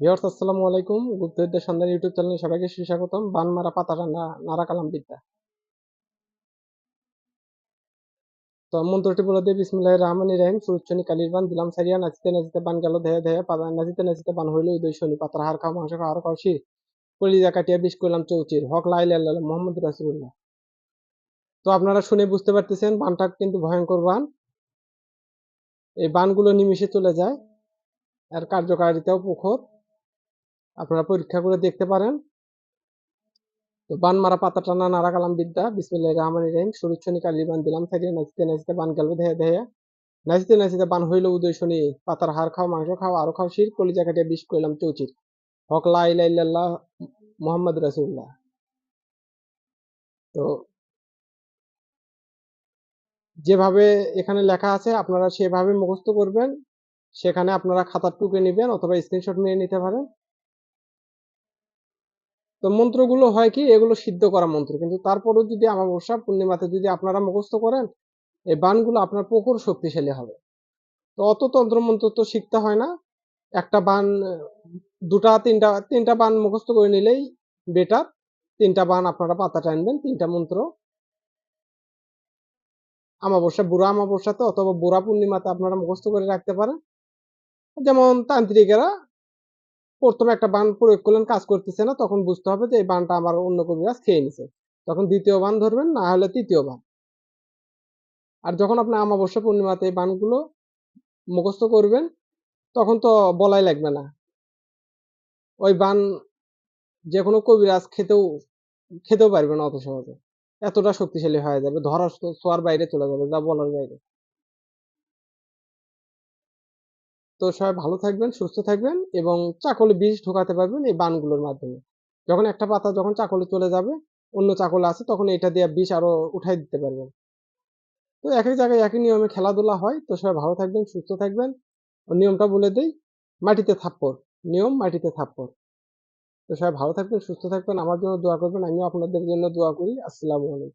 Viewers, আসসালামু আলাইকুম। গুপ্তবিদ্যা সন্ধান ইউটিউব চ্যানেলে সবাইকে সুস্বাগতম বানমারা পাতাটা নারা কালাম বিদ্যা তো মন্ত্রটি বলে দিয়ে বিসমিল্লাহ রহমান রহিম সুরুচ্ছনি কালির বান, দিলাম সারিয়া নাচিতে নাচিতে বান গেল, ধেয়ে ধেয়ে পাতা নাচিতে নাচিতে বান হইল, উদয় শনি, পাতার হার খাও, মাংস খাও, আর খাও, শির। কলিজা কাটিয়া বিষ করলাম চৌচির হক লাইল আল্লাহ মোহাম্মদ রাসুল্লাহ তো আপনারা শুনে বুঝতে পারতেছেন, বানটা কিন্তু ভয়ঙ্কর বান। এই বানগুলো নিমিশে চলে যায় আর কার্যকারিতাও প্রখর। আপনারা পরীক্ষা করে দেখতে পারেন। তো বান মারা পাতা টানা নারা কালাম বিদ্যা। বিসমিল্লাহ রহমান রহিম। সরুচ্ছনি কালি বান দিলাম থাকিয়ে নাচিতে নাচিতে বান গেল দেহে দেহে নাচিতে নাচিতে বান হইল উদয় শনি। পাতার হাড় খাও, মাংস খাও, আরও খাও, শির, কলিজা কাটিয়ে বিষ করলাম চৌচির। হক লাইল্লাহ মোহাম্মদ রাসুল্লাহ তো যেভাবে এখানে লেখা আছে, আপনারা সেভাবে মুখস্থ করবেন। সেখানে আপনারা খাতার টুকে নেবেন অথবা স্ক্রিনশট নিয়ে নিতে পারেন। তো মন্ত্রগুলো হয় কি, এগুলো সিদ্ধ করা মন্ত্র। কিন্তু তারপরেও যদি আমাবস্যা পূর্ণিমাতে যদি আপনারা মুখস্থ করেন, এই বানগুলো আপনার প্রখর শক্তিশালী হবে। তো অত তন্ত্র মন্ত্র তো শিখতে হয় না। একটা বান দুটা, তিনটা তিনটা বান মুখস্থ করে নিলেই বেটার তিনটা বান আপনারা পাতা টানবেন তিনটা মন্ত্র। আমাবস্যা বুড়া আমাবস্যাতে অথবা বুড়া পূর্ণিমাতে আপনারা মুখস্থ করে রাখতে পারেন। যেমন তান্ত্রিকেরা প্রথমে একটা বান প্রয়োগ করলেন, কাজ করতেছে না, তখন বুঝতে হবে যে এই বানটা আমার অন্য কবিরাজ খেয়ে নিছে। তখন দ্বিতীয় বান ধরবেন, না হলে তৃতীয় বান। আর যখন আপনি আমাবস্যা পূর্ণিমাতে এই বানগুলো মুখস্থ করবেন, তখন তো বলাই লাগবে না। ওই বান যে কোনো কবিরাজ খেতেও খেতেও পারবে না অত সহজে। এতটা শক্তিশালী হয়ে যাবে ধরা ছোঁয়ার বাইরে চলে যাবে, যা বলার বাইরে। তো সবাই ভালো থাকবেন, সুস্থ থাকবেন এবং চাকলে বিষ ঢোকাতে পারবেন এই বানগুলোর মাধ্যমে। যখন একটা পাতা যখন চাকলে চলে যাবে, অন্য চাকলে আছে, তখন এটা দিয়ে বিষ আরও উঠাই দিতে পারবেন। তো এক এক জায়গায় একই নিয়মে খেলাধুলা হয়, তো সবাই ভালো থাকবেন, সুস্থ থাকবেন। নিয়মটা বলে দেই, মাটিতে থাপ্পড়, নিয়ম মাটিতে থাপ্পড়। তো সবাই ভালো থাকবেন, সুস্থ থাকবেন আমার জন্য দোয়া করবেন, আমিও আপনাদের জন্য দোয়া করি, আসসালামু আলাইকুম।